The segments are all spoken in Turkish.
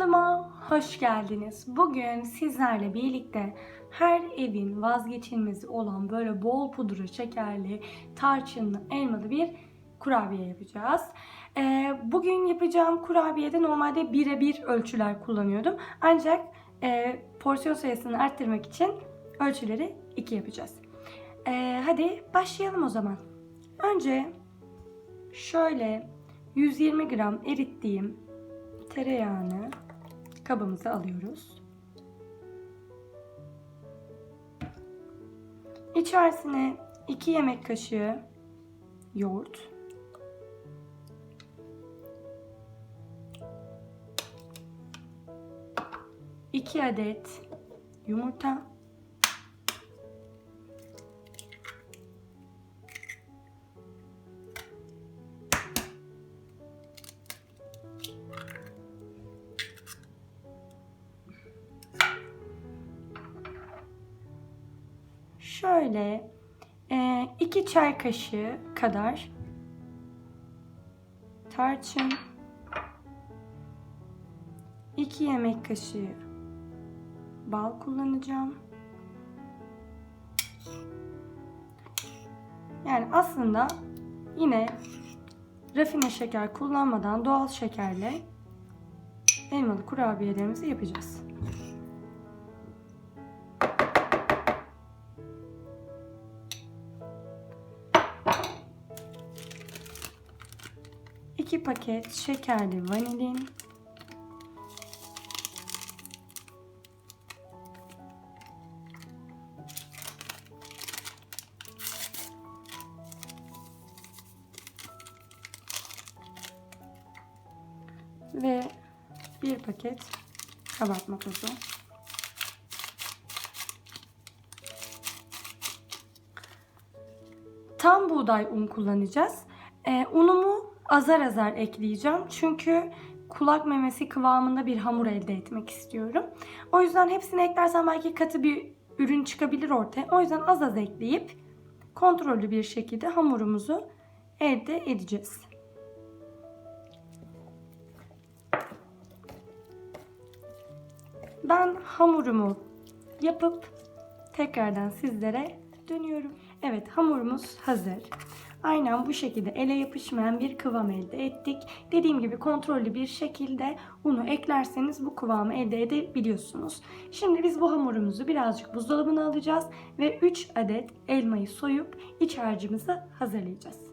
Kanalıma hoş geldiniz. Bugün sizlerle birlikte her evin vazgeçilmezi olan böyle bol pudra şekerli, tarçınlı, elmalı bir kurabiye yapacağız. Ee, bugün yapacağım kurabiyede normalde birebir ölçüler kullanıyordum. Ancak e, porsiyon sayısını arttırmak için ölçüleri 2 yapacağız. Ee, hadi başlayalım o zaman. Önce şöyle 120 gram erittiğim tereyağını kabımıza alıyoruz. İçerisine 2 yemek kaşığı yoğurt. iki adet yumurta. Şöyle e, iki çay kaşığı kadar tarçın, iki yemek kaşığı bal kullanacağım. Yani aslında yine rafine şeker kullanmadan doğal şekerle elmalı kurabiyelerimizi yapacağız. İki paket şekerli vanilin. Ve bir paket kabartma tozu. Tam buğday un kullanacağız. Ee, unumu azar azar ekleyeceğim. Çünkü kulak memesi kıvamında bir hamur elde etmek istiyorum. O yüzden hepsini eklersem belki katı bir ürün çıkabilir ortaya. O yüzden az az ekleyip kontrollü bir şekilde hamurumuzu elde edeceğiz. Ben hamurumu yapıp tekrardan sizlere dönüyorum. Evet hamurumuz hazır. Aynen bu şekilde ele yapışmayan bir kıvam elde ettik. Dediğim gibi kontrollü bir şekilde unu eklerseniz bu kıvamı elde edebiliyorsunuz. Şimdi biz bu hamurumuzu birazcık buzdolabına alacağız ve 3 adet elmayı soyup iç harcımızı hazırlayacağız.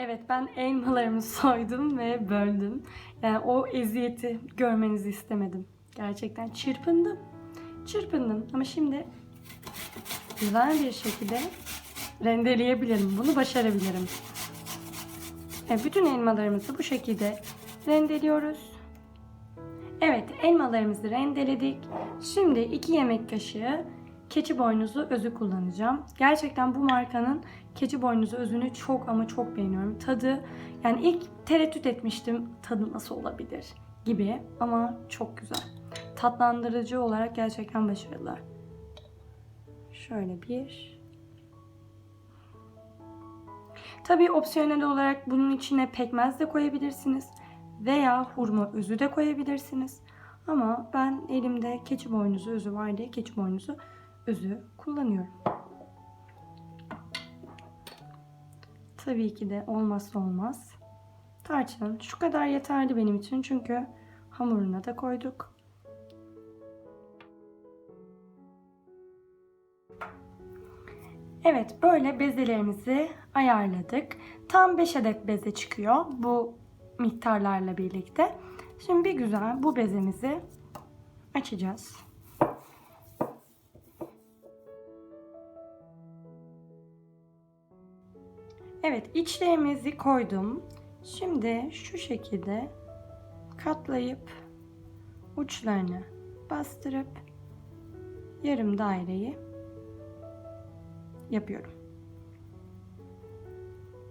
Evet ben elmalarımı soydum ve böldüm. Yani o eziyeti görmenizi istemedim. Gerçekten çırpındım. Çırpındım ama şimdi güzel bir şekilde rendeleyebilirim. Bunu başarabilirim. Evet, bütün elmalarımızı bu şekilde rendeliyoruz. Evet elmalarımızı rendeledik. Şimdi 2 yemek kaşığı keçi boynuzu özü kullanacağım. Gerçekten bu markanın keçi boynuzu özünü çok ama çok beğeniyorum. Tadı yani ilk tereddüt etmiştim tadı nasıl olabilir gibi ama çok güzel. Tatlandırıcı olarak gerçekten başarılı. Şöyle bir. Tabii opsiyonel olarak bunun içine pekmez de koyabilirsiniz veya hurma özü de koyabilirsiniz. Ama ben elimde keçi boynuzu özü var diye keçi boynuzu özü kullanıyorum. Tabii ki de olmazsa olmaz. Tarçın şu kadar yeterli benim için çünkü hamuruna da koyduk. Evet böyle bezelerimizi ayarladık. Tam 5 adet beze çıkıyor bu miktarlarla birlikte. Şimdi bir güzel bu bezemizi açacağız. Evet içlerimizi koydum. Şimdi şu şekilde katlayıp uçlarını bastırıp yarım daireyi yapıyorum.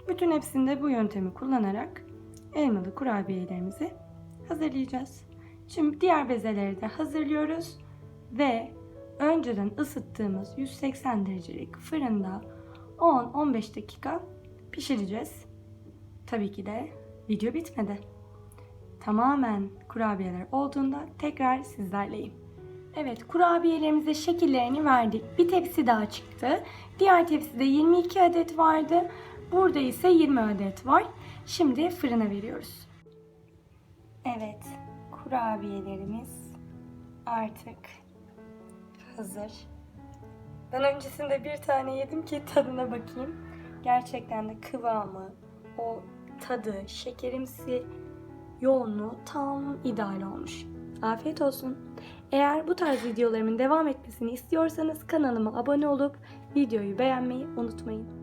Bütün hepsinde bu yöntemi kullanarak elmalı kurabiyelerimizi hazırlayacağız. Şimdi diğer bezeleri de hazırlıyoruz ve önceden ısıttığımız 180 derecelik fırında 10-15 dakika pişireceğiz. Tabii ki de video bitmedi. Tamamen kurabiyeler olduğunda tekrar sizlerleyim. Evet kurabiyelerimize şekillerini verdik. Bir tepsi daha çıktı. Diğer tepside 22 adet vardı. Burada ise 20 adet var. Şimdi fırına veriyoruz. Evet kurabiyelerimiz artık hazır. Ben öncesinde bir tane yedim ki tadına bakayım. Gerçekten de kıvamı, o tadı, şekerimsi yoğunluğu tam ideal olmuş. Afiyet olsun. Eğer bu tarz videolarımın devam etmesini istiyorsanız kanalıma abone olup videoyu beğenmeyi unutmayın.